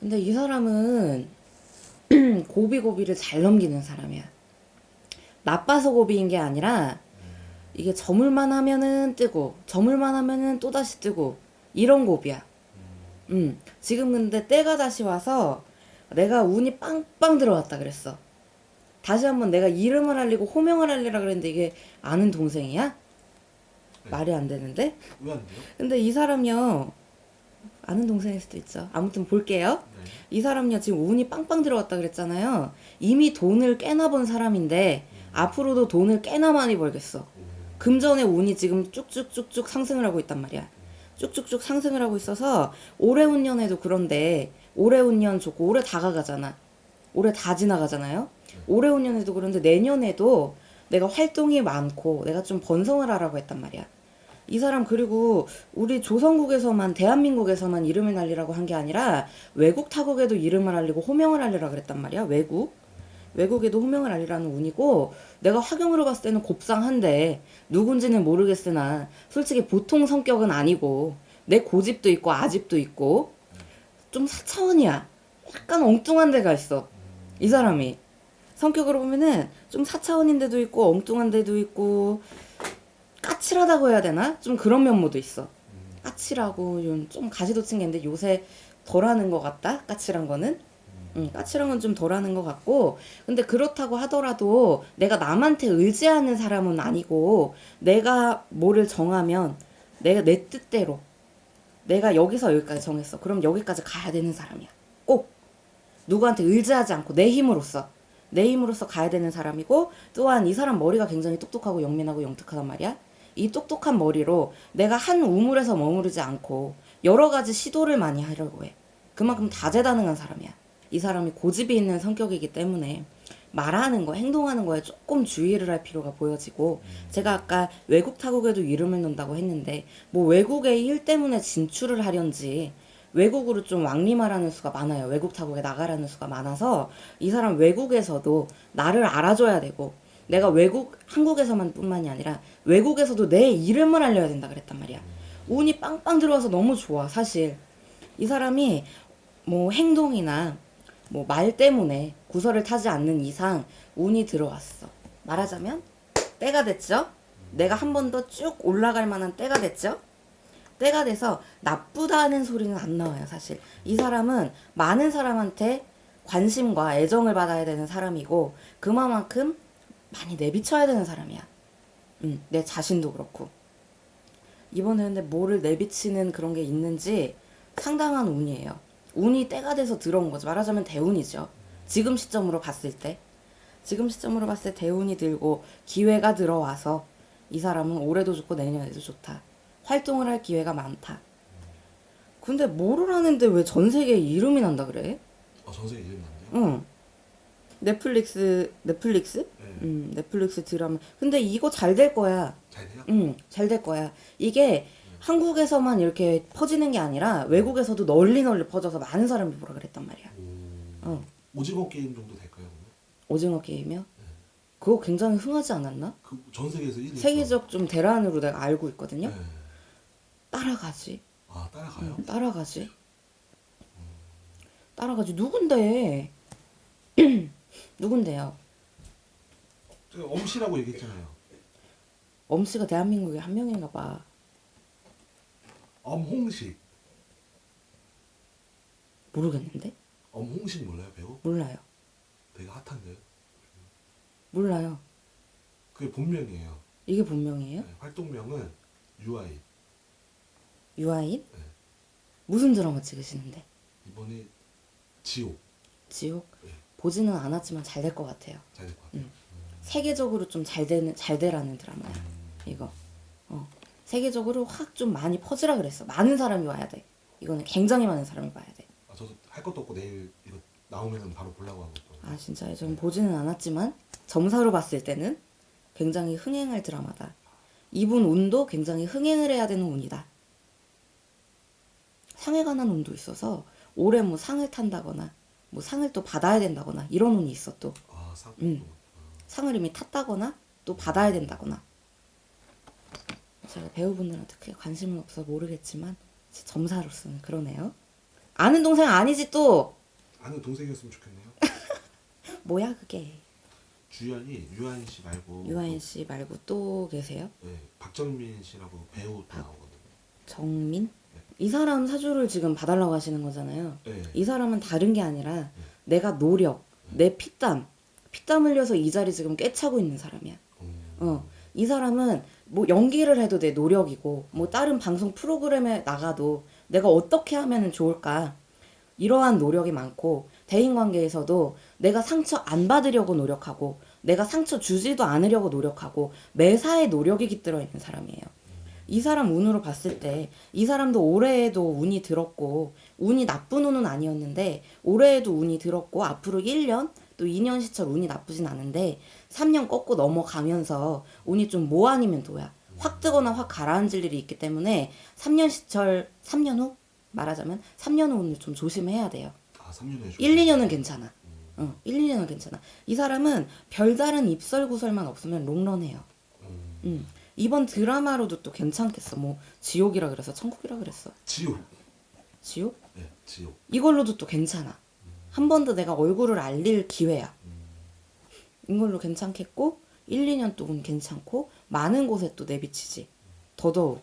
근데 이 사람은 고비고비를 잘 넘기는 사람이야. 나빠서 고비인 게 아니라 이게 저물만 하면은 뜨고 저물만 하면은 또 다시 뜨고 이런 고비야. 음. 지금 근데 때가 다시 와서 내가 운이 빵빵 들어왔다 그랬어. 다시 한번 내가 이름을 알리고 호명을 알리라 그랬는데 이게 아는 동생이야? 네. 말이 안 되는데? 왜 안 돼요? 근데 이 사람이요. 아는 동생일 수도 있죠. 아무튼 볼게요. 네. 이 사람요 지금 운이 빵빵 들어왔다 그랬잖아요. 이미 돈을 꽤나 번 사람인데 앞으로도 돈을 꽤나 많이 벌겠어. 금전의 운이 지금 쭉쭉쭉쭉 상승을 하고 있단 말이야. 쭉쭉쭉 상승을 하고 있어서 올해 운년에도 그런데 올해 운년 좋고 올해 다 가가잖아. 올해 다 지나가잖아요. 올해 운년에도 그런데 내년에도 내가 활동이 많고 내가 좀 번성을 하라고 했단 말이야. 이 사람 그리고 우리 조선국에서만 대한민국에서만 이름을 날리라고 한 게 아니라 외국 타국에도 이름을 알리고 호명을 알리라 그랬단 말이야. 외국 외국에도 호명을 알리라는 운이고 내가 화경으로 봤을 때는 곱상한데 누군지는 모르겠으나 솔직히 보통 성격은 아니고 내 고집도 있고 아집도 있고 좀 사차원이야. 약간 엉뚱한 데가 있어. 이 사람이 성격으로 보면은 좀 사차원인 데도 있고 엉뚱한 데도 있고 까칠하다고 해야 되나? 좀 그런 면모도 있어. 까칠하고 좀, 좀 가시도친 게인데 요새 덜하는 것 같다. 까칠한 거는. 음, 까칠한 건 좀 덜하는 것 같고 근데 그렇다고 하더라도 내가 남한테 의지하는 사람은 아니고 내가 뭐를 정하면 내가 내 뜻대로 내가 여기서 여기까지 정했어 그럼 여기까지 가야 되는 사람이야 꼭 누구한테 의지하지 않고 내 힘으로써 내 힘으로써 가야 되는 사람이고 또한 이 사람 머리가 굉장히 똑똑하고 영민하고 영특하단 말이야 이 똑똑한 머리로 내가 한 우물에서 머무르지 않고 여러 가지 시도를 많이 하려고 해. 그만큼 다재다능한 사람이야. 이 사람이 고집이 있는 성격이기 때문에 말하는 거, 행동하는 거에 조금 주의를 할 필요가 보여지고 제가 아까 외국 타국에도 이름을 넣는다고 했는데 뭐 외국의 일 때문에 진출을 하련지 외국으로 좀 왕림하라는 수가 많아요. 외국 타국에 나가라는 수가 많아서 이 사람 외국에서도 나를 알아줘야 되고 내가 외국 한국에서만 뿐만이 아니라 외국에서도 내 이름을 알려야 된다 그랬단 말이야. 운이 빵빵 들어와서 너무 좋아 사실. 이 사람이 뭐 행동이나 뭐 말 때문에 구설을 타지 않는 이상 운이 들어왔어. 말하자면 때가 됐죠. 내가 한 번 더 쭉 올라갈 만한 때가 됐죠. 때가 돼서 나쁘다는 소리는 안 나와요, 사실. 이 사람은 많은 사람한테 관심과 애정을 받아야 되는 사람이고 그만큼 많이 내비쳐야 되는 사람이야. 음, 내 자신도 그렇고. 이번에 근데 뭐를 내비치는 그런 게 있는지 상당한 운이에요. 운이 때가 돼서 들어온 거죠. 말하자면 대운이죠. 지금 시점으로 봤을 때. 지금 시점으로 봤을 때 대운이 들고 기회가 들어와서 이 사람은 올해도 좋고 내년에도 좋다. 활동을 할 기회가 많다. 근데 뭐를 하는데 왜 전 세계에 이름이 난다 그래? 아 전세 이름이 안 돼요? 응. 넷플릭스, 넷플릭스? 네. 음, 넷플릭스 드라마. 근데 이거 잘 될 거야. 잘 돼요? 응, 잘될 거야. 이게 한국에서만 이렇게 퍼지는 게 아니라 외국에서도 널리 널리 퍼져서 많은 사람이 보라 그랬단 말이야. 오... 어. 오징어 게임 정도 될까요? 그러면? 오징어 게임이요? 그거 굉장히 흥하지 않았나? 그 전 세계에서 1위. 세계적 좀 대란으로 내가 알고 있거든요. 네. 따라가지. 아 따라가요? 응, 따라가지. 따라가지. 누군데? 누군데요? 제가 엄씨라고 얘기했잖아요. 엄씨가 대한민국에 한 명인가 봐. 엄홍식. 모르겠는데? 엄홍식 몰라요 배우? 몰라요. 되게 핫한데요. 몰라요. 그게 본명이에요. 이게 본명이에요? 네, 활동명은 유아인. 유아인? 네. 무슨 드라마 찍으시는데? 이번에 지옥 지옥? 네. 보지는 않았지만 잘 될 것 같아요. 잘 될 것 같아요. 음. 세계적으로 좀 잘 되는 잘 되라는 드라마야. 이거. 어. 세계적으로 확 좀 많이 퍼지라 그랬어. 많은 사람이 와야 돼. 이거는 굉장히 많은 사람이 봐야 돼. 아 저도 할 것도 없고 내일 이거 나오면은 바로 보려고 하고 또. 아 진짜요? 전 보지는 않았지만 점사로 봤을 때는 굉장히 흥행할 드라마다. 이분 운도 굉장히 흥행을 해야 되는 운이다. 상에 관한 운도 있어서 올해 뭐 상을 탄다거나 뭐 상을 또 받아야 된다거나 이런 운이 있어 또. 아 상. 음. 상을 이미 탔다거나 또 받아야 된다거나 제가 배우분들한테 크게 관심은 없어 모르겠지만 제 점사로서는 그러네요. 아는 동생 아니지 또 아는 동생이었으면 좋겠네요. 뭐야 그게 주연이 유한 씨 말고 유아인 씨 말고 또 계세요? 네, 박정민 씨라고 배우 또 나오거든요. 정민? 이 사람 사주를 지금 봐달라고 하시는 거잖아요. 네. 이 사람은 다른 게 아니라 내가 노력, 내 피땀, 피땀 흘려서 이 자리 지금 꿰차고 있는 사람이야. 음, 어, 이 사람은 뭐 연기를 해도 내 노력이고 뭐 다른 방송 프로그램에 나가도 내가 어떻게 하면 좋을까 이러한 노력이 많고 대인 관계에서도 내가 상처 안 받으려고 노력하고 내가 상처 주지도 않으려고 노력하고 매사에 노력이 깃들어 있는 사람이에요. 이 사람 운으로 봤을 때 이 사람도 올해에도 운이 들었고 운이 나쁜 운은 아니었는데 올해에도 운이 들었고 앞으로 1년 또 2년 시철 운이 나쁘진 않은데 3년 꺾고 넘어가면서 운이 좀 뭐 아니면 도야 확 뜨거나 확 가라앉을 일이 있기 때문에 3년 시철 3년 후 말하자면 3년 후 운을 좀 조심해야 돼요. 아 3년에 1, 2년은 괜찮아. 어, 1, 2년은 괜찮아. 이 사람은 별다른 입설 구설만 없으면 롱런해요. 음, 음. 이번 드라마로도 또 괜찮겠어. 뭐 지옥이라 그래서 천국이라 그랬어. 지옥. 지옥? 네, 지옥. 이걸로도 또 괜찮아. 한 번 더 내가 얼굴을 알릴 기회야. 이걸로 괜찮겠고 1, 2년 또운 괜찮고 많은 곳에 또 내비치지. 더더욱